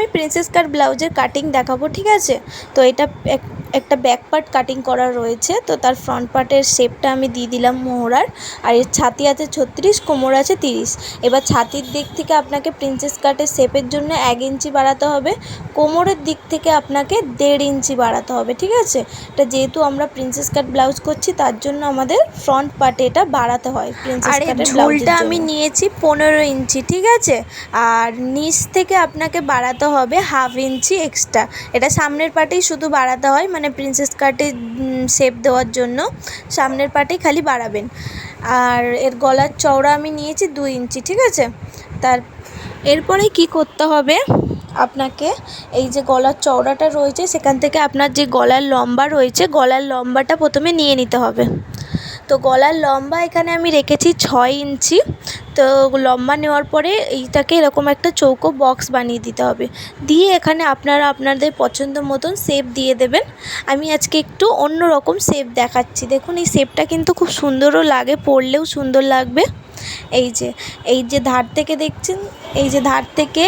আমি প্রিন্সেস কাট ব্লাউজের কাটিং দেখাবো ঠিক আছে? তো এটা এক একটা ব্যাক পার্ট কাটিং করা রয়েছে তো তার ফ্রন্ট পার্টের শেপটা আমি দিয়ে দিলাম মোহরার আর এর ছাতি আছে ছত্রিশ কোমর আছে তিরিশ। এবার ছাতির দিক থেকে আপনাকে প্রিন্সেস কাটের শেপের জন্য এক ইঞ্চি বাড়াতে হবে কোমরের দিক থেকে আপনাকে দেড় ইঞ্চি বাড়াতে হবে ঠিক আছে? এটা যেহেতু আমরা প্রিন্সেস কাট ব্লাউজ করছি তার জন্য আমাদের ফ্রন্ট পার্টে এটা বাড়াতে হয় প্রিন্সেস কাটের ঝুলটা আমি আমি নিয়েছি পনেরো ইঞ্চি ঠিক আছে? আর নিচ থেকে আপনাকে বাড়াতে হবে হাফ ইঞ্চি এক্সট্রা এটা সামনের পার্টেই শুধু বাড়াতে হয় মানে প্রিন্সেস কাটে শেপ দেওয়ার জন্য সামনের পাটে খালি বাড়াবেন। আর এর গলার চওড়া আমি নিয়েছি দু ইঞ্চি, ঠিক আছে? তার, এরপরে কি করতে হবে আপনাকে? এই যে গলার চওড়াটা রয়েছে, সেখান থেকে আপনার যে গলার লম্বা রয়েছে, গলার লম্বাটা প্রথমে নিয়ে নিতে হবে। তো গলার লম্বা এখানে আমি রেখেছি ছয় ইঞ্চি। তো লম্বা নেওয়ার পরে এইটাকে এরকম একটা চৌকো বক্স বানিয়ে দিতে হবে। দিয়ে এখানে আপনারা আপনাদের পছন্দ মতন শেপ দিয়ে দেবেন। আমি আজকে একটু অন্য রকম শেপ দেখাচ্ছি। দেখুন, এই শেপটা কিন্তু খুব সুন্দরও লাগে, পরলেও সুন্দর লাগবে। এই যে এই যে ধার থেকে দেখছেন? এই যে ধার থেকে,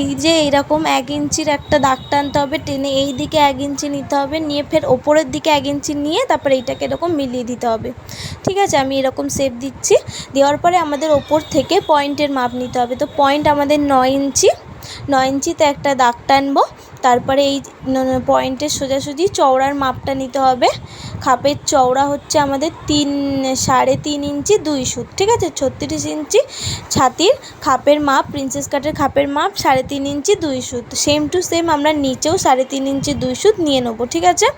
এই যে এইরকম এক ইঞ্চির একটা দাগ টানতে হবে, টেনে এই দিকে এক ইঞ্চি নিতে হবে, নিয়ে ফের ওপরের দিকে এক ইঞ্চি নিয়ে তারপরে এইটাকে এরকম মিলিয়ে দিতে হবে। ঠিক আছে? আমি এরকম শেপ দিচ্ছি। দেওয়ার পরে আমাদের ওপর থেকে পয়েন্টের মাপ নিতে হবে। তো পয়েন্ট আমাদের নয় ইঞ্চি, নয় ইঞ্চিতে একটা দাগ টানবো। তারপরে এই পয়েন্টের সোজাসুজি চওড়ার মাপটা নিতে হবে। খাপের চওড়া হচ্ছে আমাদের তিন, সাড়ে তিন ইঞ্চি, দুই সুত, ঠিক আছে? ছত্রিশ ইঞ্চি ছাতির খাপের মাপ, প্রিন্সেস কাটের খাপের মাপ, সাড়ে তিন ইঞ্চি, দুই সুত। সেম টু সেম আমরা নিচেও সাড়ে তিন ইঞ্চি, দুই সুত নিয়ে নেব, ঠিক আছে?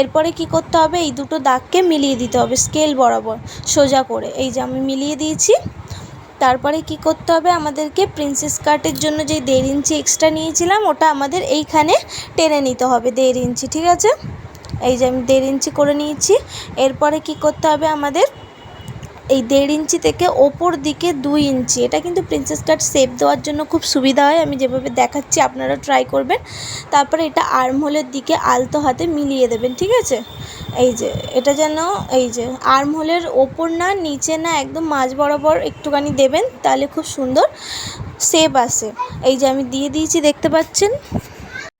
এরপরে কি করতে হবে? এই দুটো দাগকে মিলিয়ে দিতে হবে, স্কেল বরাবর, সোজা করে। এই যে আমি মিলিয়ে দিয়েছি। তারপরে কি করতে হবে? আমাদেরকে প্রিন্সেস কাটের জন্য যে দেড় ইঞ্চি এক্সট্রা নিয়েছিলাম, ওটা আমাদের এইখানে টেনে নিতে হবে দেড় ইঞ্চি, ঠিক আছে? এই যে আমি দেড় ইঞ্চি করে নিয়েছি। এরপরে কি করতে হবে আমাদের? এই দেড় ইঞ্চি থেকে ওপর দিকে দুই ইঞ্চি, এটা কিন্তু প্রিন্সেস কাট শেপ দেওয়ার জন্য খুব সুবিধা হয়, আমি যেভাবে দেখাচ্ছি আপনারা ট্রাই করবেন। তারপরে এটা আর্মহোলের দিকে আলতো হাতে মিলিয়ে দেবেন, ঠিক আছে? এই যে, এটা যেন, এই যে, আর্মহোলের ওপর না, নিচে না একদম মাঝ বরাবর একটুখানি দেবেন, তাহলে খুব সুন্দর শেপ আসে। এই যে আমি দিয়ে দিয়েছি, দেখতে পাচ্ছেন?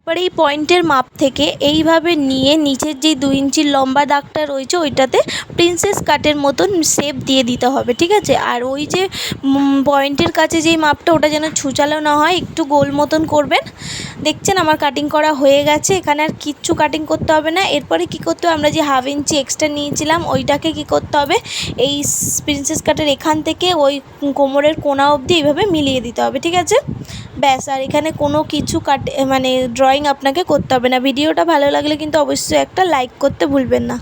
এবার এই পয়েন্টের মাপ থেকে এইভাবে নিয়ে নিচের যে দুই ইঞ্চির লম্বা দাগটা রয়েছে, ওইটাতে প্রিন্সেস কাটের মতন শেপ দিয়ে দিতে হবে, ঠিক আছে? আর ওই যে পয়েন্টের কাছে যেই মাপটা, ওটা যেন ছুচালো না হয়, একটু গোল মতন করবেন। দেখছেন আমার কাটিং করা হয়ে গেছে, এখানে আর কিচ্ছু কাটিং করতে হবে না। এরপরে কি করতে হবে? আমরা যে হাফ ইঞ্চি এক্সট্রা নিয়েছিলাম, ওইটাকে কি করতে হবে? এই প্রিন্সেস কাটের এখান থেকে ওই কোমরের কোনা অবধি এইভাবে মিলিয়ে দিতে হবে, ঠিক আছে? ব্যাস, আর এখানে কোনো কিছু কাটে মানে ড্রয়িং আপনাকে করতে হবে না। ভিডিওটা ভালো লাগলে কিন্তু অবশ্যই একটা লাইক করতে ভুলবেন না।